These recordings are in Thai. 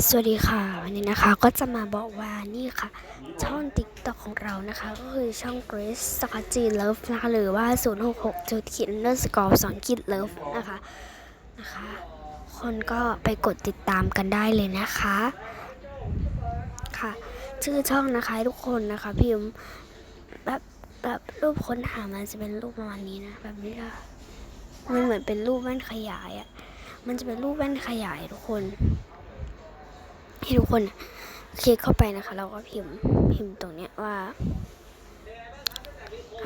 สวัสดีค่ะ วันนี้นะคะก็จะมาบอกว่านี่ค่ะ ช่องติ๊กต็อกของเรานะคะ ก็คือช่อง Grace สกจีเลิฟนะคะ หรือว่า 0 6 6จุดขีดเนอร์สกอร์สองขีดเลิฟนะคะนะคะ คนก็ไปกดติดตามกันได้เลยนะคะค่ะ ชื่อช่องนะคะทุกคนนะคะพิมพ์แบบแบบรูปค้นหามันจะเป็นรูปประมาณนี้นะแบบนี้ค่ะมันเหมือนเป็นรูปแว่นขยายอะ่ะมันจะเป็นรูปแว่นขยายทุกคน ให้ทุกคนคลิกเข้าไปนะคะแล้วก็พิมพ์พิมพ์ตรงเนี้ยว่า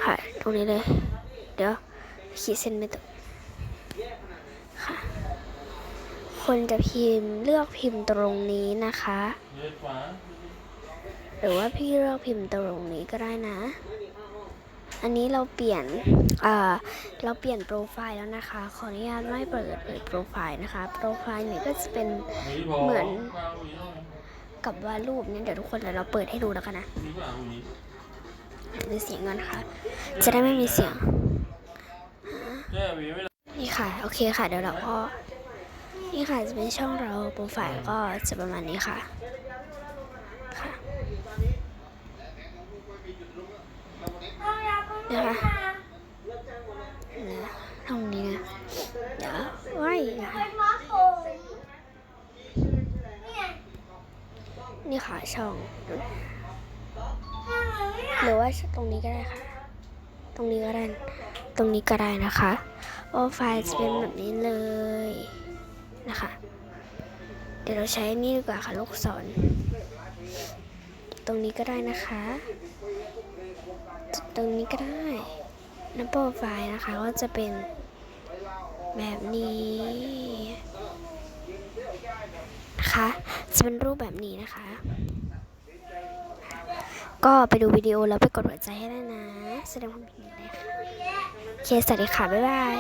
ค่ะตรงนี้เลย เดี๋ยวขีดเส้นไม่ตรงค่ะ คนจะพิมพ์เลือกพิมพ์ตรงนี้นะคะ หรือว่าพี่เลือกพิมพ์ตรงนี้ก็ได้นะ อันนี้เราเปลี่ยนอ่าเราเปลี่ยนโปรไฟล์แล้วนะคะ ขออนุญาตไม่เปิดเผยโปรไฟล์นะคะ โปรไฟล์เนี่ยก็จะเป็นมีพอเหมือนวางวีห้องกับว่ารูปเนี่ยเดี๋ยวทุกคนเดี๋ยวเราเปิดให้ดูแล้วกันนะมีว่าวีดูเสียงก่อนนะคะจะได้ไม่มีเสียงแก้วีไม่ได้นี่ค่ะ โอเคค่ะ เดี๋ยวเราก็ นี่ค่ะจะเป็นช่องเราโปรไฟล์ก็จะประมาณนี้ค่ะค่ะ นะคะตรงนี้นะเดี๋ยวไว้นะคะนี่ค่ะช่อง หรือว่าตรงนี้ก็ได้ค่ะ ตรงนี้ก็ได้ ตรงนี้ก็ได้นะคะโปรไฟล์จะเป็นแบบนี้เลยนะคะ เดี๋ยวเราใช้นี่ดีกว่าค่ะลูกศร ตรงนี้ก็ได้นะคะ ตรงนี้ก็ได้นับโปรไฟล์นะคะก็จะเป็นแบบนี้นะคะจะเป็นรูปแบบนี้นะคะ ก็ไปดูวิดีโอแล้วไปกดหัวใจให้ได้นะ แสดงความยินดีนะค่ะโอเคสวัสดีค่ะ บ๊ายบาย